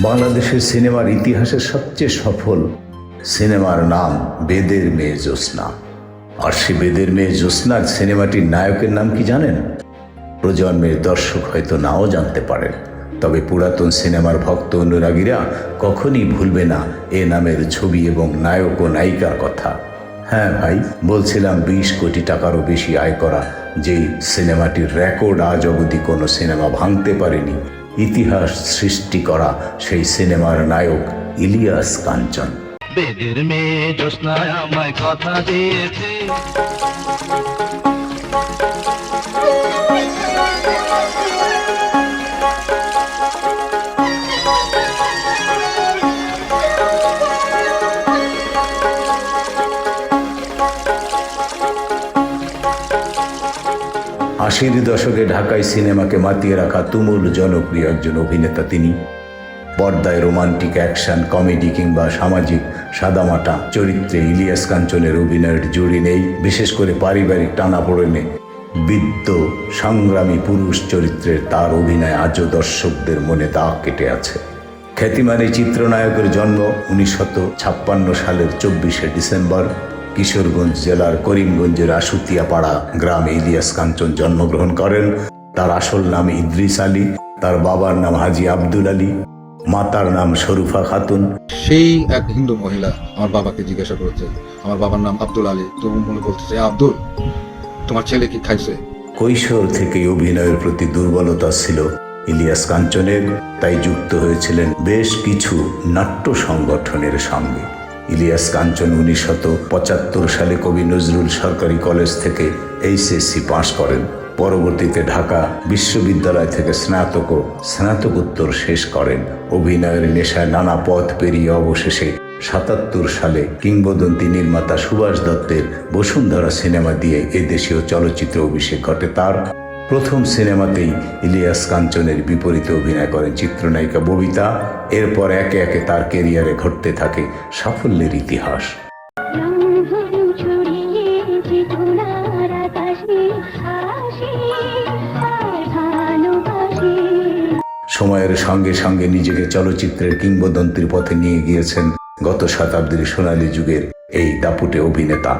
বাংলাদেশের সিনেমার ইতিহাসের সবচেয়ে সফল সিনেমার নাম বেদের মেয়ে জ্যোৎস্না। আর সে বেদের মেয়ে জ্যোৎস্নার সিনেমাটির নায়কের নাম কি জানেন? প্রজন্মের দর্শক হয়তো নাও জানতে পারেন। তবে পুরাতন সিনেমার ভক্ত অনুরাগীরা কখনই ভুলবে না এ নামের ছবি এবং নায়ক ও নায়িকার কথা। হ্যাঁ ভাই, বলছিলাম বিশ কোটি টাকারও বেশি আয় করা, যেই সিনেমাটির রেকর্ড আজ অবধি কোনো সিনেমা ভাঙতে পারেনি। ইতিহাস সৃষ্টি করা সেই সিনেমার নায়ক ইলিয়াস কাঞ্চন। বেদের মেয়ে আশির দশকে ঢাকায় সিনেমাকে মাতিয়ে রাখা তুমুল জনপ্রিয় একজন অভিনেতা তিনি। পর্দায় রোমান্টিক অ্যাকশন, কমেডি কিংবা সামাজিক সাদামাটা চরিত্রে ইলিয়াস কাঞ্চনের অভিনয়ের জুড়ি নেই। বিশেষ করে পারিবারিক টানাপোড়েনে বিদ্য সংগ্রামী পুরুষ চরিত্রের তার অভিনয় আজও দর্শকদের মনে দাগ কেটে আছে। খ্যাতিমান এই চিত্রনায়কের জন্ম ছাপ্পান্ন সালের চব্বিশে ডিসেম্বর। কিশোরগঞ্জ জেলার করিমগঞ্জের আশুতিয়াপাড়া গ্রামে ইলিয়াস কাঞ্চন জন্মগ্রহণ করেন। তার আসল নাম ইদ্রিস আলী তার বাবার নাম হাজি আব্দুল আলী মাতার নাম শরুফা খাতুন। সেই এক হিন্দু মহিলা আমার বাবাকে জিজ্ঞাসা করেছে আমার বাবার নাম আব্দুল আলী তো মনে বলতেছে "এ আব্দুল? তোমার ছেলে কি খাইছে? কৈশোর থেকে অভিনয়ের প্রতি দুর্বলতা ছিল ইলিয়াস কাঞ্চনের তাই যুক্ত হয়েছিলেন বেশ কিছু নাট্য সংগঠনের সঙ্গে। ইলিয়াস কাঞ্চন উনিশশত পঁচাত্তর সালে কবি নজরুল সরকারি কলেজ থেকে এইচএসসি পাশ করেন। পরবর্তীতে ঢাকা বিশ্ববিদ্যালয় থেকে স্নাতক স্নাতকোত্তর শেষ করেন। অভিনয়ের নেশায় নানা পথ পেরিয়ে অবশেষে সাতাত্তর সালে কিংবদন্তি নির্মাতা সুভাষ দত্তের বসুন্ধরা সিনেমা দিয়ে এদেশীয় চলচ্চিত্র অভিষেক ঘটে। তার প্রথম সিনেমাতেই ইলিয়াস কাঞ্চনের বিপরীতে অভিনয় করেন চিত্রনায়িকা ববিতা। এরপর একে একে তার কেরিয়ারে ঘটতে থাকে সাফল্যের ইতিহাস। সময়ের সঙ্গে সঙ্গে নিজেকে চলচ্চিত্রের কিংবদন্তির পথে নিয়ে গিয়েছেন গত শতাব্দীর সোনালী যুগের এই দাপুটে অভিনেতা।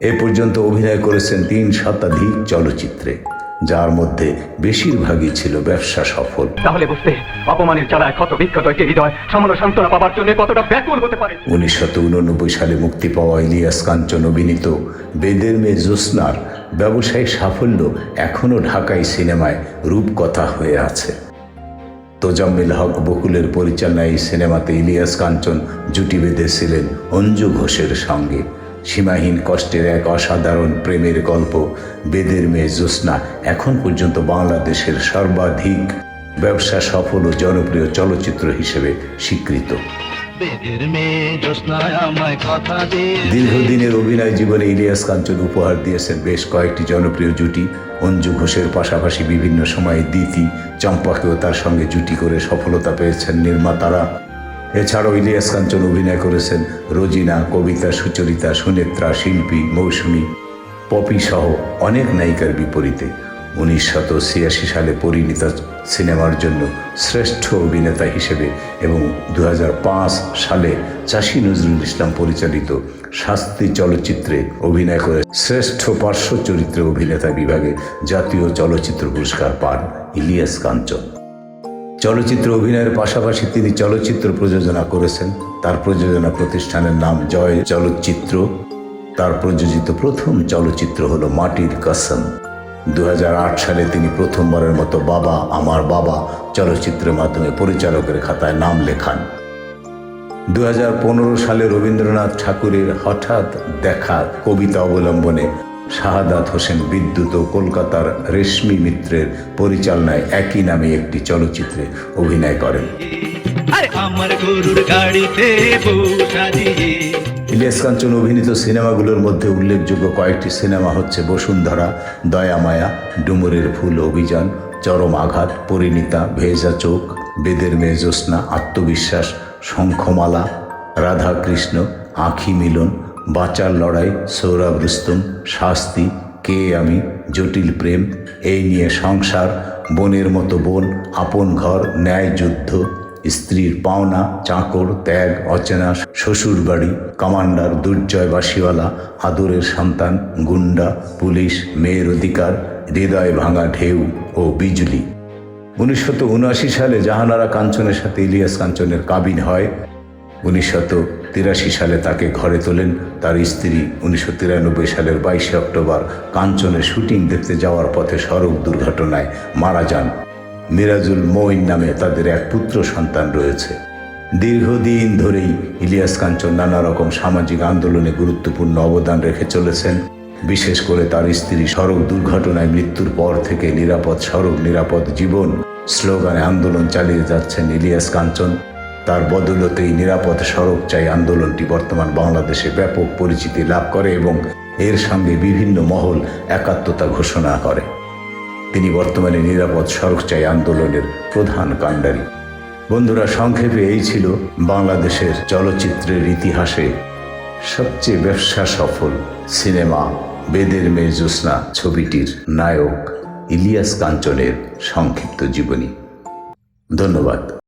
এ পর্যন্ত অভিনয় করেছেন তিন শতাধিক চলচ্চিত্রে। যার মধ্যে বেশিরভাগই ছিল ব্যবসা সফল। তাহলে বুঝতে অপমানের জ্বালায় ক্ষত বিক্ষত একটি হৃদয় সামান্য সান্ত্বনা পাবার জন্য কতটা ব্যাকুল হতে পারে? উনিশশত উননব্বই সালে মুক্তি পাওয়া ইলিয়াস কাঞ্চন অভিনীত বেদের মেয়ে জ্যোৎস্নার ব্যবসায়িক সাফল্য এখনও ঢাকাই সিনেমায় রূপকথা হয়ে আছে। তোজাম্মিল হক বকুলের পরিচালনায় এই সিনেমাতে ইলিয়াস কাঞ্চন জুটি বেঁধেছিলেন অঞ্জু ঘোষের সঙ্গে। সীমাহীন কষ্টের এক অসাধারণ প্রেমের গল্প বেদের মেয়ে জ্যোৎস্না এখন পর্যন্ত বাংলাদেশের সর্বাধিক ব্যবসা সফল ও জনপ্রিয় চলচ্চিত্র হিসেবে স্বীকৃত। দীর্ঘদিনের অভিনয় জীবনে ইলিয়াস কাঞ্চন উপহার দিয়েছেন বেশ কয়েকটি জনপ্রিয় জুটি। অঞ্জু ঘোষের পাশাপাশি বিভিন্ন সময়ে দিতি চম্পাকেও তার সঙ্গে জুটি করে সফলতা পেয়েছেন নির্মাতারা। এছাড়াও ইলিয়াস কাঞ্চন অভিনয় করেছেন রোজিনা, কবিতা, সুচরিতা, সুনেত্রা, শিল্পী, মৌসুমী, পপি সহ অনেক নায়িকার বিপরীতে। উনিশশত ছিয়াশি সালে পরিণীতা সিনেমার জন্য শ্রেষ্ঠ অভিনেতা হিসেবে এবং দু হাজার পাঁচ সালে চাষী নজরুল ইসলাম পরিচালিত শাস্তি চলচ্চিত্রে অভিনয় করে শ্রেষ্ঠ পার্শ্ব চরিত্রে অভিনেতা বিভাগে জাতীয় চলচ্চিত্র পুরস্কার পান ইলিয়াস কাঞ্চন। চলচ্চিত্র অভিনয়ের পাশাপাশি তিনি চলচ্চিত্র প্রযোজনা করেছেন। তার প্রযোজনা প্রতিষ্ঠানের নাম জয় চলচ্চিত্র। তার প্রযোজিত প্রথম চলচ্চিত্র হলো মাটির কসম। দু সালে তিনি প্রথমবারের মতো বাবা, আমার বাবা চলচ্চিত্রের মাধ্যমে পরিচালকের খাতায় নাম লেখান। দু হাজার পনেরো সালে রবীন্দ্রনাথ ঠাকুরের হঠাৎ দেখা কবিতা অবলম্বনে শাহাদাত হোসেন বিদ্যুৎ ও কলকাতার রেশমি মিত্রের পরিচালনায় একই নামে একটি চলচ্চিত্রে অভিনয় করেন। আমার গরুর গাড়িতে ইলিয়াস কাঞ্চন অভিনীত সিনেমাগুলোর মধ্যে উল্লেখযোগ্য কয়েকটি সিনেমা হচ্ছে বসুন্ধরা দয়ামায়া ডুমুরের ফুল অভিযান চরম আঘাত পরিণীতা ভেজা চোখ বেদের মেয়ে জ্যোৎস্না আত্মবিশ্বাস শঙ্খমালা রাধা কৃষ্ণ আখি মিলন বাঁচার লড়াই, সৌরভ রুস্তম, শাস্তি, কে আমি, জটিল প্রেম, এই নিয়ে সংসার, বনের মতো বোন, আপন ঘর, ন্যায় যুদ্ধ, স্ত্রীর পাওনা, চাকর, ত্যাগ, অচেনা, শ্বশুর বাড়ি, কমান্ডার, দুর্জয় বাসিওয়ালা আদরের সন্তান, গুন্ডা, পুলিশ, মেয়ের অধিকার, হৃদয় ভাঙা ঢেউ ও বিজুলি। উনিশশো সালে জাহানারা কাঞ্চনের সাথে ইলিয়াস কাঞ্চনের কাবিন হয়। উনিশশত তিরাশি সালে তাকে ঘরে তোলেন। তার স্ত্রী উনিশশো তিরানব্বই সালের বাইশে অক্টোবর কাঞ্চনের শুটিং দেখতে যাওয়ার পথে সড়ক দুর্ঘটনায় মারা যান। মিরাজুল মঈন নামে তাদের এক পুত্র সন্তান রয়েছে। দীর্ঘদিন ধরেই ইলিয়াস কাঞ্চন নানা রকম সামাজিক আন্দোলনে গুরুত্বপূর্ণ অবদান রেখে চলেছেন। বিশেষ করে তার স্ত্রী সড়ক দুর্ঘটনায় মৃত্যুর পর থেকে নিরাপদ সড়ক নিরাপদ জীবন স্লোগানে আন্দোলন চালিয়ে যাচ্ছেন ইলিয়াস কাঞ্চন। তার বদৌলতেই নিরাপদ সড়ক চাই আন্দোলনটি বর্তমান বাংলাদেশে ব্যাপক পরিচিতি লাভ করে এবং এর সঙ্গে বিভিন্ন মহল একাত্মতা ঘোষণা করে। তিনি বর্তমানে নিরাপদ সড়ক চাই আন্দোলনের প্রধান কাণ্ডারি। বন্ধুরা, সংক্ষেপে এই ছিল বাংলাদেশের চলচ্চিত্রের ইতিহাসে সবচেয়ে ব্যবসা সফল সিনেমা বেদের মেয়ে জ্যোৎস্না ছবিটির নায়ক ইলিয়াস কাঞ্চনের সংক্ষিপ্ত জীবনী। ধন্যবাদ।